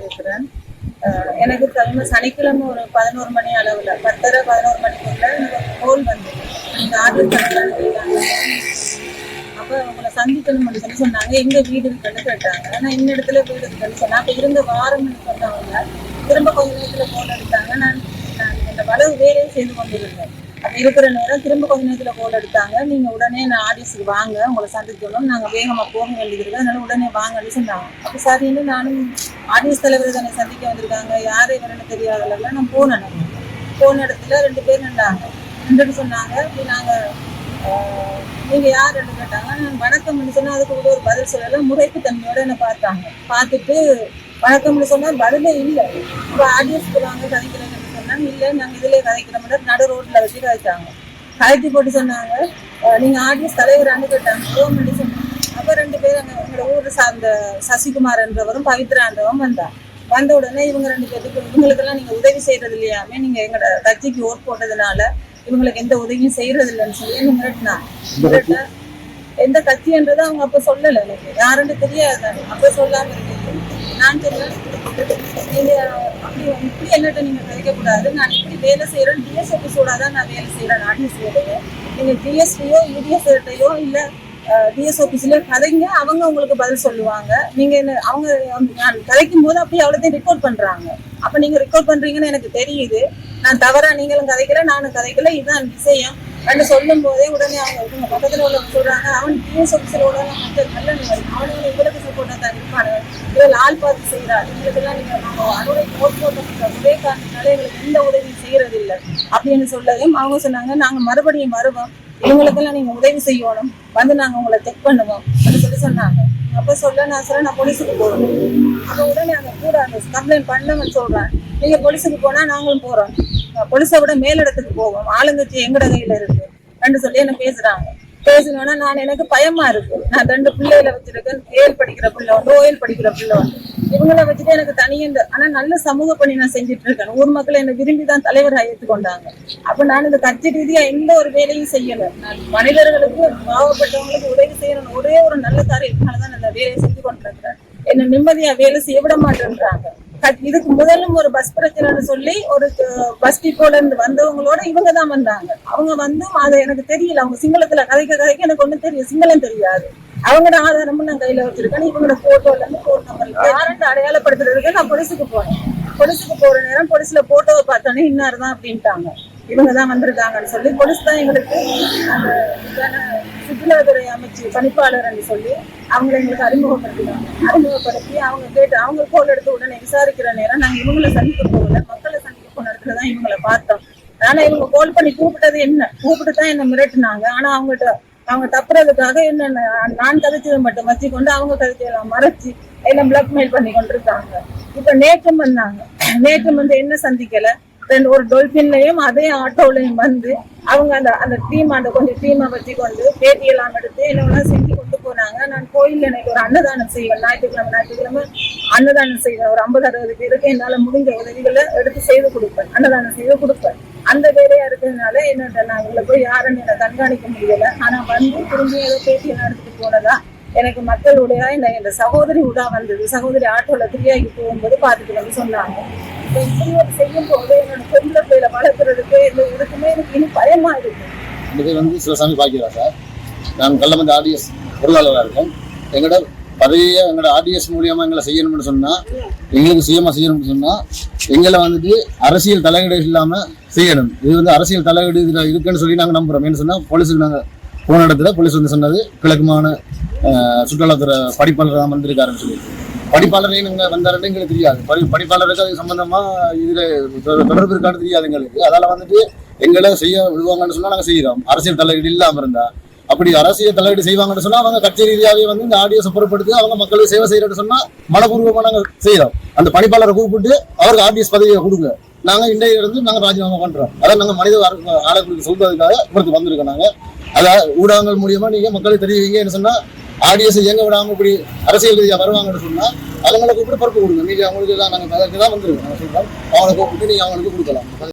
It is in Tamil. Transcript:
இருக்கிறேன். எனக்கு தகுந்த சனிக்கிழமை ஒரு பதினோரு மணி அளவில் பத்தரை பதினோரு மணிக்குள்ள எனக்கு ஒரு கோல் வந்து நீங்கள் ஆர்டர் பண்ணலான்னு அப்போ உங்களை சந்திக்கணும்னு சொல்லி சொன்னாங்க. எங்கள் வீடு இருக்குன்னு கேட்டாங்க. ஆனால் இந்த இடத்துல வீடு இருக்குன்னு சொன்னால் அப்போ இருந்த வாரம்னு சொன்னவங்க திரும்ப கொஞ்ச நேரத்தில் போன் எடுத்தாங்க நான் நான் இந்த வளவு வேலையும் செய்து கொண்டிருந்தேன். இருக்கிற நேரம் திரும்ப கொஞ்ச நேரத்துல கோல் எடுத்தாங்க. நீங்க உடனே நான் ஆடியன்ஸுக்கு வாங்க உங்களை சந்திக்கணும். நாங்க வேகமா போக வேண்டியது இருக்கு அதனால உடனே வாங்கன்னு சொன்னாங்க. அப்ப சரின்னு நானும் ஆடியன்ஸ் தலைவர் தானே சந்திக்க வந்திருக்காங்க. யாரு இவருன்னு தெரியாதல்ல நான் போனேன். போன இடத்துல ரெண்டு பேர் நின்றாங்க. நின்றுட்டு சொன்னாங்க இப்படி நாங்க நீங்கள் நீங்க யாருன்னு கேட்டாங்க. நான் வணக்கம்னு சொன்னா அதுக்கு கூட ஒரு பதில் சொல்லல. முறைப்பு தன்மையோட என்ன பார்த்தாங்க. பார்த்துட்டு வணக்கம்னு சொன்னா பதிலே இல்லை. இப்போ ஆடியன்ஸ்க்கு வாங்க கதைக்கிறேன்னு சொன்னாங்க இல்லை நாங்க இதுலயே கதைக்கிறோம் நடு ரோட்ல வச்சு கதைச்சாங்க. கதைச்சி போட்டு சொன்னாங்க ஆஹ், நீங்க ஆடியன்ஸ் தலைவரான்னு கேட்டாங்க ஓமன்னு சொன்னாங்க அப்ப ரெண்டு பேரும் அங்க எங்களோட ஊரை சார்ந்த சசிகுமார் என்றவரும் பவித்ரான்றவரும் வந்தாங்க வந்த உடனே இவங்க ரெண்டு பேருக்கு இவங்களுக்கெல்லாம் நீங்க உதவி செய்யறது இல்லையாமே நீங்க எங்களோட கட்சிக்கு ஓட் போட்டதுனால இவங்களுக்கு எந்த உதவியும் செய்யறது இல்லைன்னு சொல்லி மிரட்டினாங்க மிரட்ட எந்த கட்சின்றதை அவங்க அப்ப சொல்லல எனக்கு. யாருன்னு தெரியாது. அப்ப சொல்லாம இருக்கு நான் சொல்றேன் நீங்க அப்படி இப்படி என்னட்ட நீங்கள் கிடைக்கக்கூடாது நான் இப்படி வேலை செய்யறேன் டிஎஸ் ஆஃபீஸோட தான் நான் வேலை செய்கிறேன் ஆர்டிஎஸ் வேலையை. நீங்கள் ஜிஎஸ்டியோ இடிஎஸ்ஓ இல்லை டிஎஸ் ஆஃபீஸ்லயோ கதைங்க. அவங்க உங்களுக்கு பதில் சொல்லுவாங்க. நீங்கள் என்ன அவங்க நான் கதைக்கும் போது அப்படியே அவ்வளோத்தையும் ரெக்கார்ட் பண்றாங்க. அப்ப நீங்க ரெக்கார்ட் பண்றீங்கன்னு எனக்கு தெரியுது. நான் தவறா நீங்களும் கதைக்கல நானும் கதைக்கல. இதுதான் விஷயம். ரெண்டு சொல்லும் போதே உடனே அவங்க பக்கத்தில் பக்கத்துல உள்ளவங்க சொல்றாங்க அவன் டிஎஸ் ஆஃபீஸரோட மற்ற நல்ல நிலை அவனுங்க இவளுக்கு செய்யறாரு இவங்களுக்கெல்லாம் நீங்க நாங்க அனுரை எங்களுக்கு எந்த உதவி செய்யறது இல்லை அப்படின்னு சொல்லவும் அவங்க சொன்னாங்க நாங்க மறுபடியும் வருவோம் இவங்களுக்கெல்லாம் நீங்க உதவி செய்யணும் வந்து நாங்க உங்களை செக் பண்ணுவோம் அப்படின்னு சொல்லி சொன்னாங்க அப்ப சொல்ல நான் சொல்ல நான் போலீஸுக்கு போறோம் அப்ப உடனே அங்க கூட அந்த கம்ப்ளைண்ட் பண்ணவன் சொல்றேன். நீங்க போலீஸுக்கு போனா நாங்களும் போறோம். போலீஸை விட மேலிடத்துக்கு போவோம். ஆளுங்கட்சி எங்கட கையில இருக்கு. ரெண்டு சொல்லி என்ன பேசுறாங்க. பேசணும்னா நான் எனக்கு பயமா இருக்கு. நான் ரெண்டு பிள்ளைகளை வச்சிருக்கேன். ஏல் படிக்கிற பிள்ளை ஒன்று ஓயல் படிக்கிற பிள்ளை ஒன்று இவங்கள வச்சுட்டு எனக்கு தனியந்த இந்த ஆனா நல்ல சமூக பணி நான் செஞ்சுட்டு இருக்கேன். ஊர் மக்கள் என்னை விரும்பி தான் தலைவராக ஏற்றுக்கொண்டாங்க அப்ப நான் இந்த கட்சி ரீதியா எந்த ஒரு வேலையும் செய்யல. நான் மனிதர்களுக்கு பாவப்பட்டவங்களுக்கு உதவி செய்யணும் ஒரே ஒரு நல்ல காரியத்தினால தான் நான் வேலையை செஞ்சு கொண்டிருக்கிறேன். என்ன நிம்மதியா வேலை செய்ய விட மாட்டேன்றாங்க. இதுக்கு முதலும் ஒரு பஸ் பிரச்சனைன்னு சொல்லி ஒரு பஸ் டிப்போல இருந்து வந்தவங்களோட இவங்க தான் வந்தாங்க. அவங்க வந்து அது எனக்கு தெரியல. அவங்க சிங்களத்துல கதைக்க கதைக்க எனக்கு ஒண்ணும் தெரியும். சிங்களம் தெரியாது. அவங்களோட ஆதாரமும் நான் கையில வச்சிருக்கேன். இவங்களோட போட்டோல இருந்து போன் நம்பர் யாருன்னு அடையாளப்படுத்துறதுக்கு நான் பொலிசுக்கு போனேன். பொலிசுக்கு போற நேரம் பொலிசுல போட்டோவை பார்த்தோன்னே இன்னார் தான் அப்படின்ட்டாங்க. இவங்க தான் வந்திருக்காங்கன்னு சொல்லி போலீஸ் தான் எங்களுக்கு அந்த சுற்றுலாத்துறை அமைச்சு பணிப்பாளர்னு சொல்லி அவங்களை எங்களுக்கு அறிமுகப்படுத்தினாங்க. அறிமுகப்படுத்தி அவங்க கேட்டு அவங்க கோல் எடுத்து உடனே விசாரிக்கிற நேரம் நாங்கள் இவங்களை சந்திக்க போகல மக்களை சந்திக்க போன இடத்துல தான் இவங்களை பார்த்தோம். ஆனா இவங்க கோல் பண்ணி கூப்பிட்டது என்ன? கூப்பிட்டு தான் என்ன மிரட்டினாங்க. ஆனா அவங்ககிட்ட அவங்க தப்புறதுக்காக என்ன நான் கதைச்சதை மட்டும் வச்சுக்கொண்டு அவங்க கதைச்சதெல்லாம் மறைச்சு எல்லாம் பிளாக்மெயில் பண்ணி கொண்டிருக்காங்க. இப்ப நேற்றும் வந்தாங்க. நேற்றும் வந்து என்ன சந்திக்கல? ரெண்டு ஒரு டொல்பின்லயும் அதே ஆட்டோலையும் வந்து அவங்க அந்த அந்த டீம் அந்த கொஞ்சம் டீமை வச்சு கொண்டு பேட்டியெல்லாம் எடுத்து என்னெல்லாம் செஞ்சு கொண்டு போனாங்க. நான் கோயிலில் எனக்கு ஒரு அன்னதானம் செய்வேன். ஞாயிற்றுக்கிழமை ஞாயிற்றுக்கிழமை அன்னதானம் செய்வேன். ஒரு ஐம்பது அறுபது பேருக்கு என்னால முடிஞ்ச உதவிகளை எடுத்து செய்து கொடுப்பேன். அன்னதானம் செய்து கொடுப்பேன். அந்த வேலையா இருக்கிறதுனால என்னோட நான் உள்ள போய் யாருன்னு என்ன கண்காணிக்க முடியல. ஆனா வந்து திரும்பி ஏதோ பேட்டியெல்லாம் எடுத்துட்டு போனதா எனக்கு மக்களுடைய இந்த இந்த சகோதரி உடா வந்தது. சகோதரி ஆட்டோல ஃப்ரீயாகி போகும்போது பார்த்துட்டு வந்து சொன்னாங்க. இப்ப இப்படி ஒரு செய்யும் போது என்னோட பொம்பளை வளர்க்குறதுக்கு இந்த இதுக்குமே எனக்கு இனி பயமா இருக்கு. வந்து சிவசாமி பாக்கியரா சார். நான் கள்ளமந்த ஆர்டிஎஸ் பொருளாளராக இருக்கேன். எங்களோட பதவியை எங்களோட ஆர்டிஎஸ் மூலியமா எங்களை செய்யணும்னு சொன்னா எங்களுக்கு சுயமா செய்யணும்னு சொன்னா எங்களை வந்துட்டு அரசியல் தலையீடு இல்லாம செய்யணும். இது வந்து அரசியல் தலையீடு இதுல இருக்குன்னு சொல்லி நாங்க நம்புறோம். என்ன சொன்னா போலீஸுக்கு நாங்க போன இடத்துல போலீஸ் வந்து சொன்னது கிழக்குமான சுற்றுலாத்துறை படிப்பாளர் தான் வந்திருக்காருன்னு சொல்லி படிப்பாளரையும் நாங்கள் வந்தாருன்னு எங்களுக்கு தெரியாது. படி படிப்பாளருக்கு அது சம்பந்தமா இதில் தொடர்பு இருக்கான்னு தெரியாது எங்களுக்கு. அதால் வந்துட்டு எங்களை செய்ய விடுவாங்கன்னு சொன்னால் நாங்கள் செய்கிறோம் அரசியல் தலையீடு இல்லாமல் இருந்தா. அப்படி அரசியல் தலையீடு செய்வாங்கன்னு சொன்னால் அவங்க கட்சி ரீதியாகவே வந்து இந்த ஆடியோ சுப்பரப்படுத்தி அவங்க மக்களுக்கு சேவை செய்கிறோன்னு சொன்னால் மனப்பூர்வமாக நாங்கள் செய்கிறோம் அந்த பணிப்பாளரை கூப்பிட்டு அவருக்கு ஆர்டிஎஸ் பதவியை கொடுங்க. நாங்கள் இன்றைய இருந்து நாங்கள் ராஜினாமா பண்ணுறோம் அதான் நாங்கள் மனித ஆளுக்கு சொல்றதுக்காக இவருக்கு வந்திருக்கோம் நாங்கள் அதாவது ஊடகங்கள் மூலியமா நீங்கள் மக்களுக்கு தெரிவிங்கன்னு சொன்னால் ஆடியன்ஸ் இயங்க விடாம இப்படி அரசியல் ரீதியா வருவாங்கன்னு சொன்னா அவங்களை கூப்பிட்டு பொறுப்பு கொடுங்க. நீங்க அவங்களுக்கு தான் நாங்க தான் வந்திருக்கோம். நாங்க சொல்றோம் அவங்களை கூப்பிட்டு நீங்க அவங்களுக்கு கொடுக்கலாம்.